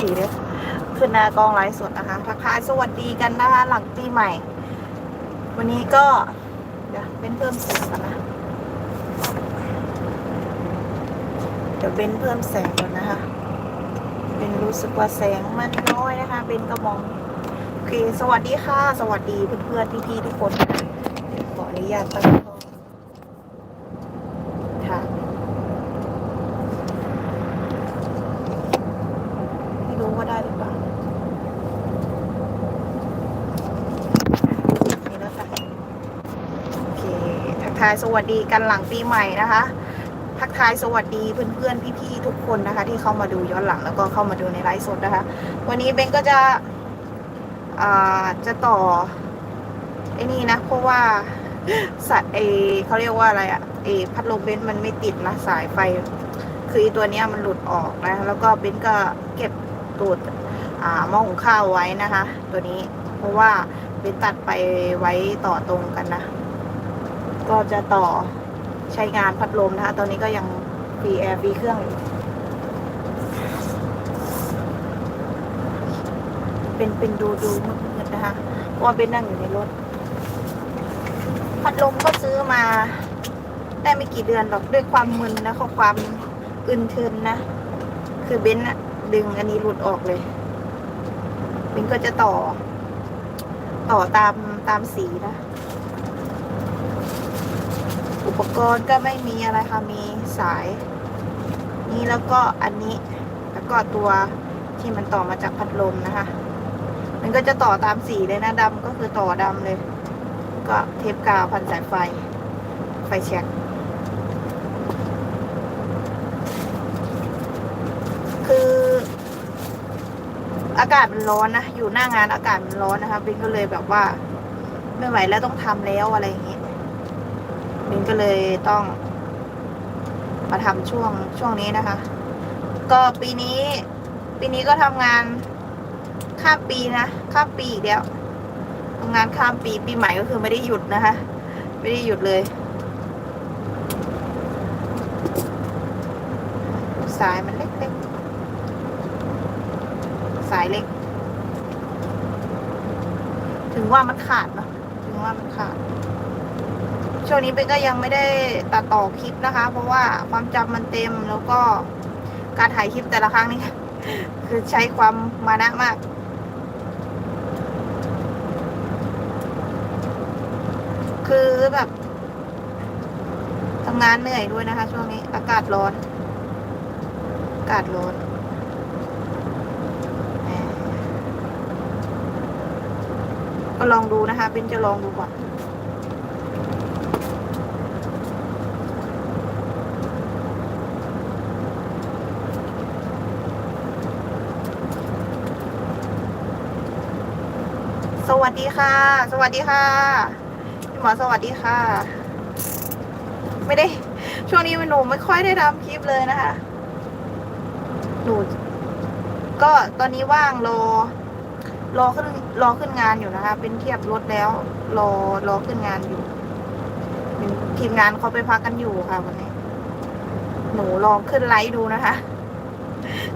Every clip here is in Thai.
ทีเลยขึ้นหน้ากองไลฟ์สดนะคะทักทายสวัสดีกันนะคะ หลังปีใหม่ วันนี้ก็ เดี๋ยวเป็นเพิ่มเสียงกันนะ เดี๋ยวเบนเพิ่มแสงก่อนนะคะ เป็นรู้สึกว่าแสงมันน้อยนะคะเบนก็มองโอเค สวัสดีค่ะสวัสดีเพื่อนๆพี่ๆทุกคนขออนุญาตตั้งกล้องค่ะ ไม่รู้ว่าได้หรือเปล่านี่แล้วค่ะโอเค ทักทายสวัสดีกันหลังปีใหม่นะคะ ทักทายสวัสดีเพื่อนๆพี่ๆทุกคนนะคะ ที่เข้ามาดูย้อนหลังแล้วก็เข้ามาดูในไลฟ์สดนะคะ วันนี้เบนก็จะอ่าจะต่อไอ้นี่นะเพราะว่าสัตว์เอเขาเรียกว่าอะไรอะเอพัดลมเบนมันไม่ติดนะสายไฟ คือตัวเนี้ยมันหลุดออกนะแล้วก็เบนก็เก็บตูดอ่าหม้อหุงข้าวไว้นะคะ ตัวนี้เพราะว่าเบนตัดไปไว้ต่อตรงกันนะ ก็จะต่อใช้งานพัดลมนะคะ ตอนนี้ก็ยังฟรีแอร์ฟรีเครื่องอยู่เป็นเป็นดูดูมืดๆนะคะเพราะว่าเป็นนั่งอยู่ในรถ พัดลมก็ซื้อมาได้ไม่กี่เดือนหรอกด้วยความมึนนะข้อความอึนทึนนะ คือเบนซ์อะดึงอันนี้หลุดออกเลยเบนก็จะต่อ ต่อตามตามสีนะ ปกรณ์ก็ไม่มีอะไรค่ะ มีสาย นี่แล้วก็อันนี้ แล้วก็ตัวที่มันต่อมาจากพัดลมนะคะ มันก็จะต่อตามสีเลยนะดำก็คือต่อดำเลย ก็เทปกาวพันสายไฟ ไฟเช็คคืออากาศมันร้อนนะ อยู่หน้างานอากาศมันร้อนนะคะบินก็เลยแบบว่า ไม่ไหวแล้วต้องทำแล้วอะไรอย่างเงี้ย บินก็เลยต้อง มาทำช่วงช่วงนี้นะคะ ก็ปีนี้ ปีนี้ก็ทำงานข้ามปีนะข้ามปีอีกแล้วทำงานข้ามปีปีใหม่ก็คือไม่ได้หยุดนะคะ ไม่ได้หยุดเลย สายมันเล็กๆสายเล็ก ถึงว่ามันขาดเนาะถึงว่ามันขาด ช่วงนี้เป็นก็ยังไม่ได้ตัดต่อคลิปนะคะ เพราะว่าความจำมันเต็มแล้วก็การถ่ายคลิปแต่ละครั้งนี่คือใช้ความมานะมากคือแบบทำงานเหนื่อยด้วยนะคะ ช่วงนี้อากาศร้อน อากาศร้อนก็ลองดูนะคะเป็นจะลองดูก่อน สวัสดีค่ะ สวัสดีค่ะพี่หมอสวัสดีค่ะ ไม่ได้ ช่วงนี้หนูไม่ค่อยได้ทำคลิปเลยนะคะ หนู ก็ตอนนี้ว่างรอ รอขึ้นรอขึ้นงานอยู่นะคะ เป็นเทียบรถแล้ว รอรอขึ้นงานอยู่ทีมงานเขาไปพักกันอยู่ค่ะวันนี้ หนูลองขึ้นไลฟ์ดูนะคะ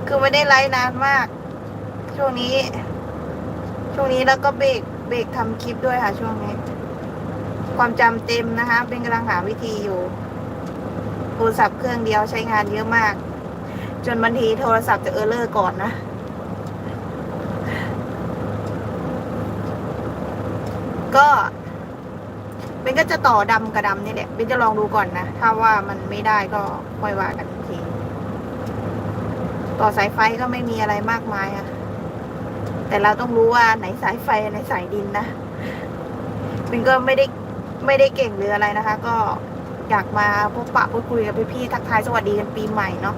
คือไม่ได้ไลฟ์นานมาก ช่วงนี้ ช่วงนี้แล้วก็เบรก เบรกทำคลิปด้วยค่ะช่วงนี้ ความจำเต็มนะคะ เป็นกำลังหาวิธีอยู่ โทรศัพท์เครื่องเดียวใช้งานเยอะมาก จนบางทีโทรศัพท์จะเออร์เลอร์ก่อนนะก็เบนก็จะต่อดำกับดำนี่แหละเบนจะลองดูก่อนนะ ถ้าว่ามันไม่ได้ก็ค่อยว่ากันที ต่อสายไฟก็ไม่มีอะไรมากมายอะ แต่เราต้องรู้ว่าไหนสายไฟไหนสายดินนะบินก็ไม่ได้ไม่ได้เก่งหรืออะไรนะคะ ก็อยากมาพบปะพูดคุยกับพี่ๆทักทายสวัสดีกันปีใหม่เนาะ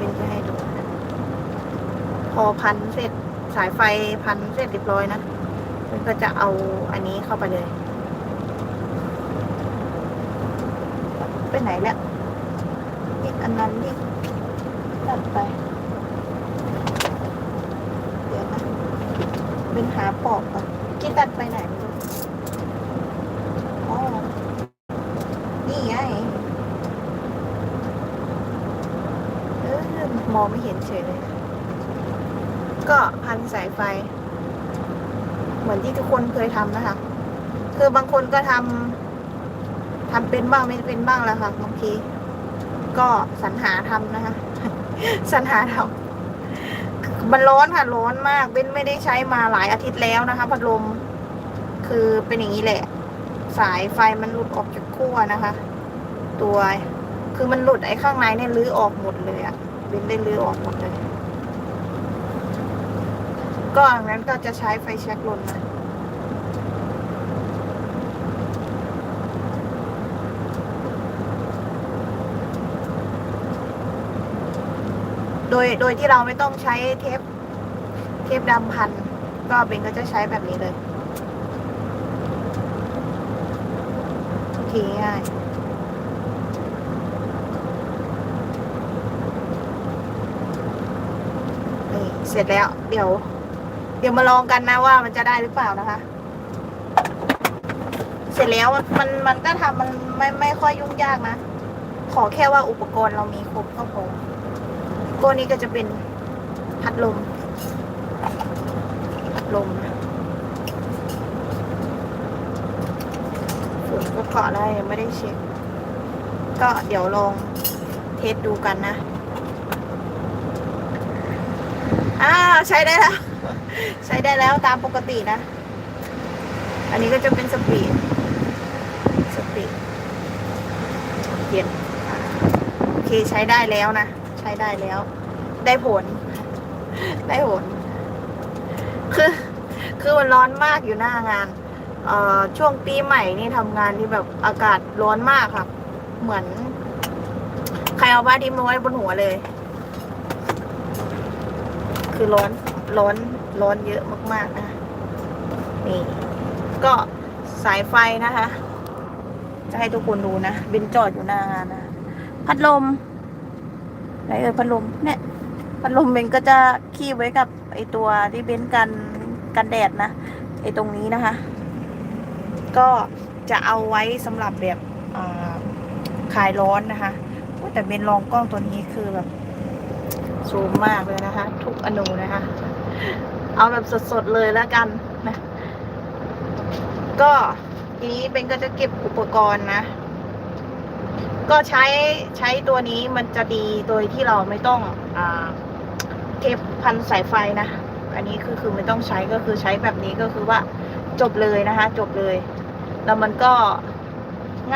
บินจะให้ดูพอพันเสร็จสายไฟพันเสร็จเรียบร้อยนะบินก็จะเอาอันนี้เข้าไปเลย ไปไหนแล้วนี่อันนั้นนี่ตัดไป เดี๋ยวนะเป็นหาปอกก่อนกี่ตัดไปไหนอ๋อนี่ไงเออมองไม่เห็นเฉยเลย ก็พันสายไฟ เหมือนที่ทุกคนเคยทำนะคะ คือบางคนก็ทำ ทำเป็นบ้างไม่เป็นบ้างแล้วค่ะบางทีก็สรรหาทำนะคะสรรหาทำมันร้อนค่ะร้อนมากเบ้นไม่ได้ใช้มาหลายอาทิตย์แล้วนะคะพัดลมคือเป็นอย่างนี้แหละ สายไฟมันหลุดออกจากขั้วนะคะ ตัวคือมันหลุดไอ้ข้างในเนี่ยรื้อออกหมดเลยอะเบ้นได้รื้อออกหมดเลย ก็อย่างนั้นก็จะใช้ไฟแช็กลนนะ โดยโดยที่เราไม่ต้องใช้เทปเทปดำพัน ก็เบนก็จะใช้แบบนี้เลยทีง่ายนี่เสร็จแล้ว เดี๋ยว เดี๋ยวมาลองกันนะว่ามันจะได้หรือเปล่านะคะ เสร็จแล้วมันมันมันก็ทำมันไม่ไม่ค่อยยุ่งยากนะ ขอแค่ว่าอุปกรณ์เรามีครบก็พอ ตัวนี้ก็จะเป็นพัดลม พัดลมนะฝุ่นก็เกาะได้ยังไม่ได้เช็ค ก็เดี๋ยวลองเทสดูกันนะอ่าใช้ได้แล้ว ใช้ได้แล้วตามปกตินะ อันนี้ก็จะเป็นสปีด สปีดเย็นโอเคใช้ได้แล้วนะ ช้ได้แล้ว ได้ผล ได้ผล คือ คือมันร้อนมากอยู่หน้างาน เอ่อ ช่วงปีใหม่นี่ทำงานที่แบบอากาศร้อนมากครับเหมือน ใครเอาผ้าดิมมาไว้บนหัวเลย คือร้อน ร้อน ร้อนเยอะมากๆนะ นี่ ก็สายไฟนะคะ จะให้ทุกคนดูนะเบนจอดอยู่หน้างานนะ พัดลม ไหนเอ่ยพัดลมเนี่ยพัดลมเบนก็จะคีบไว้กับไอตัวที่เบนกันกันแดดนะไอตรงนี้นะคะ ก็จะเอาไว้สำหรับแบบอ่าคลายร้อนนะคะแต่เบนลองกล้องตัวนี้คือแบบซูมมากเลยนะคะ ทุกอนูนะคะ เอาแบบสดๆเลยแล้วกันนะ ก็ทีนี้เบนก็จะเก็บอุปกรณ์นะ ก็ใช้ใช้ตัวนี้มันจะดีโดยที่เราไม่ต้องอเทปพันสายไฟนะ อันนี้คือคือไม่ต้องใช้ก็คือใช้แบบนี้ก็คือว่าจบเลยนะคะ จบเลย แล้วมันก็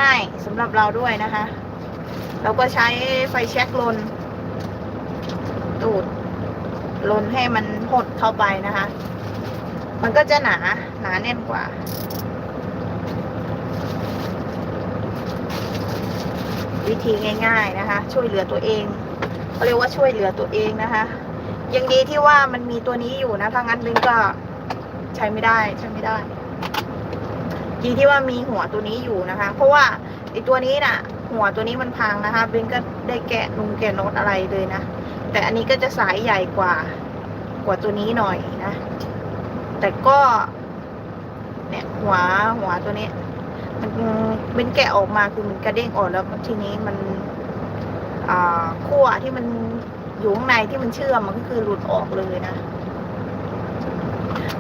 ง่ายสำหรับเราด้วยนะคะ เราก็ใช้ไฟแช็กลน ตูดลนให้มันหดเข้าไปนะคะ มันก็จะหนาหนาแน่นกว่า วิธีง่าย ๆนะคะ ช่วยเหลือตัวเองเขาเรียกว่าช่วยเหลือตัวเองนะคะ ยังดีที่ว่ามันมีตัวนี้อยู่นะถ้างั้นเบนก็ใช้ไม่ได้ใช้ไม่ได้ ดีที่ว่ามีหัวตัวนี้อยู่นะคะ เพราะว่าไอตัวนี้น่ะ หัวตัวนี้มันพังนะคะเบนก็ได้แกะนุงแกะโน้ตอะไรเลยนะแต่อันนี้ก็จะสายใหญ่กว่า กว่าตัวนี้หน่อยนะ แต่ก็เนี่ยหัวหัวตัวนี้ มันเป็นแกะออกมาคือมันกระเด้งออกแล้วทีนี้มันอขั้วที่มันอยู่ข้างในที่มันเชื่อมมันก็คือหลุดออกเลยนะ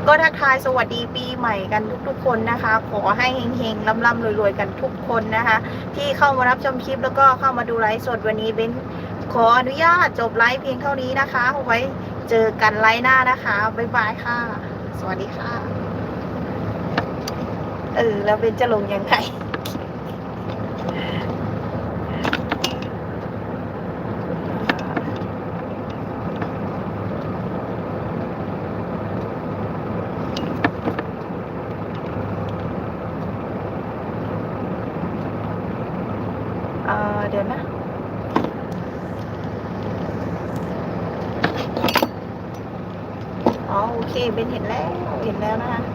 ก็ทักทายสวัสดีปีใหม่กันทุกๆคนนะคะ ขอให้เฮงๆร่ำๆรวยๆกันทุกคนนะคะ ที่เข้ามารับชมคลิปแล้วก็เข้ามาดูไลฟ์สดวันนี้เบนขออนุญาตจบไลฟ์เพียงเท่านี้นะคะ ไว้เจอกันไลฟ์หน้านะคะ บ๊ายบายค่ะ สวัสดีค่ะ เออ แล้วเบนจะลงยังไงเดี๋ยวนะอ๋อโอเคเบนเห็นแล้ว เห็นแล้วนะคะ